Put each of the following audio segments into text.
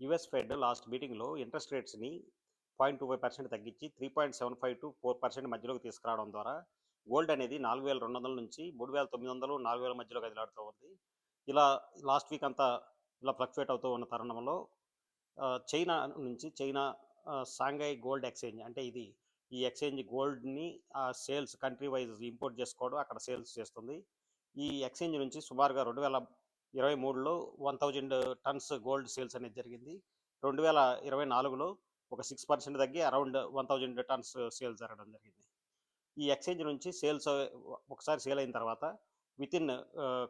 US Fed last మీటింగ్లో interest రేట్స్ని point two five percent తగ్గించి three point seven five to four percent మధ్యలోకి తీసుకురావడం ద్వారా గోల్డ్ అనేది నాలుగు వేల రెండు వందల నుంచి మూడు వేల తొమ్మిది వందలు నాలుగు వేల మధ్యలో కదిలాడుతూ ఉంది. ఇలా లాస్ట్ వీక్ అంతా ఇలా ఫ్లక్చువేట్ అవుతూ ఉన్న తరుణంలో చైనా నుంచి చైనా ఆ, గోల్డ్ ఎక్స్చేంజ్ అంటే ఇది ఈ ఎక్స్చేంజ్ గోల్డ్ని సేల్స్ కంట్రీ వైజ్ ఇంపోర్ట్ చేసుకోవడం అక్కడ సేల్స్ చేస్తుంది. ఈ ఎక్స్చేంజ్ నుంచి సుమారుగా రెండు వేల ఇరవై మూడులో one thousand tons gold sales అనేది జరిగింది. రెండు వేల ఇరవై నాలుగులో ఒక సిక్స్ పర్సెంట్ తగ్గి around one thousand tons sales జరగడం జరిగింది. ఈ ఎక్స్చేంజ్ నుంచి సేల్స్ ఒకసారి సేల్ అయిన తర్వాత విత్ ఇన్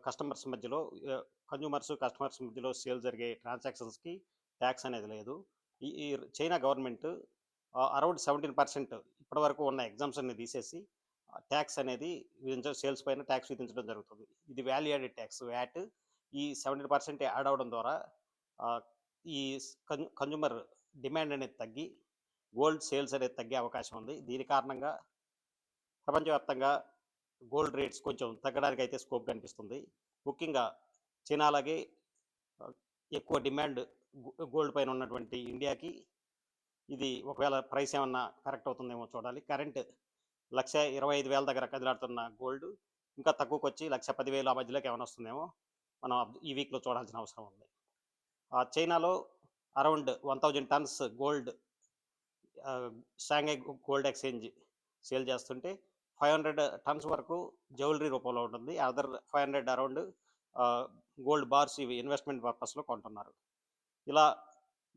కస్టమర్స్ మధ్యలో కన్జ్యూమర్స్ కస్టమర్స్ మధ్యలో సేల్ జరిగే ట్రాన్సాక్షన్స్కి ట్యాక్స్ అనేది లేదు. ఈ China government around seventeen percent ఇప్పటివరకు ఉన్న ఎగ్జామ్స్ అన్ని తీసేసి ట్యాక్స్ అనేది విధించ సేల్స్ పైన ట్యాక్స్ విధించడం జరుగుతుంది. ఇది వాల్యూ యాడెడ్ ట్యాక్స్. వ్యాట్ ఈ సెవెంటీ పర్సెంట్ యాడ్ అవడం ద్వారా ఈ కన్జ్యూమర్ డిమాండ్ అనేది తగ్గి గోల్డ్ సేల్స్ అనేది తగ్గే అవకాశం ఉంది. దీని కారణంగా ప్రపంచవ్యాప్తంగా గోల్డ్ రేట్స్ కొంచెం తగ్గడానికి అయితే స్కోప్ కనిపిస్తుంది. ముఖ్యంగా చైనాలాగే ఆ, ఎక్కువ డిమాండ్ గోల్డ్ పైన ఉన్నటువంటి ఇండియాకి ఇది ఒకవేళ ప్రైస్ ఏమన్నా కరెక్ట్ అవుతుందేమో చూడాలి. కరెంట్ లక్ష ఇరవై ఐదు వేల దగ్గర కదిలాడుతున్న గోల్డ్ ఇంకా తక్కువకి వచ్చి లక్ష పదివేలు ఆ మధ్యలోకి ఏమైనా వస్తుందేమో మనం ఈ వీక్లో చూడాల్సిన అవసరం ఉంది. ఆ, చైనాలో around one thousand tons gold Shanghai gold exchange sale చేస్తుంటే ఫైవ్ హండ్రెడ్ టన్స్ వరకు జ్యువెలరీ రూపంలో ఉంటుంది. Other five hundred around gold bars ఇవి ఇన్వెస్ట్మెంట్ పర్పస్లో కొంటున్నారు. ఇలా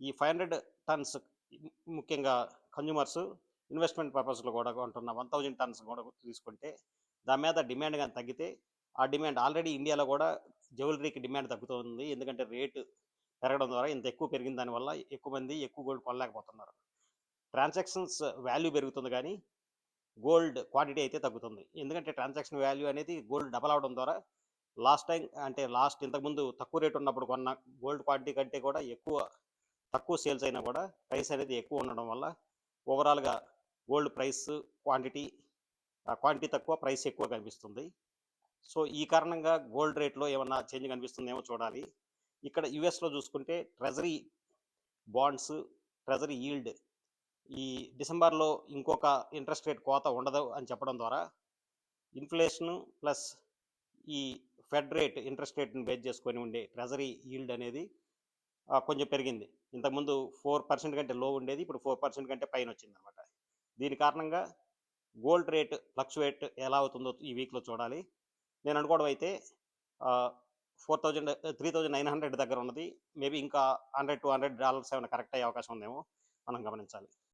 ఈ ఫైవ్ హండ్రెడ్ టన్స్ ముఖ్యంగా కన్జ్యూమర్స్ ఇన్వెస్ట్మెంట్ పర్పస్లో కూడా కొంటున్న వన్ థౌజండ్ టన్స్ కూడా తీసుకుంటే దాని మీద డిమాండ్ కానీ తగ్గితే ఆ డిమాండ్ ఆల్రెడీ ఇండియాలో కూడా జ్యువెలరీకి డిమాండ్ తగ్గుతుంది. ఎందుకంటే రేటు పెరగడం ద్వారా ఇంత ఎక్కువ పెరిగిన దానివల్ల ఎక్కువ మంది ఎక్కువ గోల్డ్ కొనలేకపోతున్నారు. ట్రాన్సాక్షన్స్ వాల్యూ పెరుగుతుంది కానీ గోల్డ్ క్వాంటిటీ అయితే తగ్గుతుంది. ఎందుకంటే ట్రాన్సాక్షన్ వాల్యూ అనేది గోల్డ్ డబల్ అవడం ద్వారా లాస్ట్ టైం అంటే లాస్ట్ ఇంతకుముందు తక్కువ రేట్ ఉన్నప్పుడు కొన్న గోల్డ్ క్వాంటిటీ కంటే కూడా ఎక్కువ తక్కువ సేల్స్ అయినా కూడా ప్రైస్ అనేది ఎక్కువ ఉండడం వల్ల ఓవరాల్గా గోల్డ్ ప్రైస్ క్వాంటిటీ క్వాంటిటీ తక్కువ ప్రైస్ ఎక్కువ కనిపిస్తుంది. సో ఈ కారణంగా గోల్డ్ రేట్లో ఏమన్నా చేంజ్ కనిపిస్తుందేమో చూడాలి. ఇక్కడ యుఎస్లో చూసుకుంటే ట్రెజరీ బాండ్స్ ట్రెజరీ ఈల్డ్ ఈ డిసెంబర్లో ఇంకొక ఇంట్రెస్ట్ రేట్ కోత ఉండదు అని చెప్పడం ద్వారా ఇన్ఫ్లేషన్ ప్లస్ ఈ ఫెడ్ రేట్ ఇంట్రెస్ట్ రేట్ని బేస్ చేసుకొని ఉండే ట్రెజరీ ఈల్డ్ అనేది కొంచెం పెరిగింది. ఇంతకుముందు ఫోర్ పర్సెంట్ కంటే లో ఉండేది ఇప్పుడు ఫోర్ పర్సెంట్ కంటే పైన వచ్చింది అనమాట దీని కారణంగా గోల్డ్ రేట్ ఫ్లక్చువేట్ ఎలా అవుతుందో ఈ వీక్లో చూడాలి. నేను అనుకోవడం అయితే four thousand three thousand nine hundred దగ్గర ఉన్నది. మేబీ ఇంకా హండ్రెడ్ టూ హండ్రెడ్ డాలర్స్ ఏమైనా కరెక్ట్ అయ్యే అవకాశం ఉందేమో మనం గమనించాలి.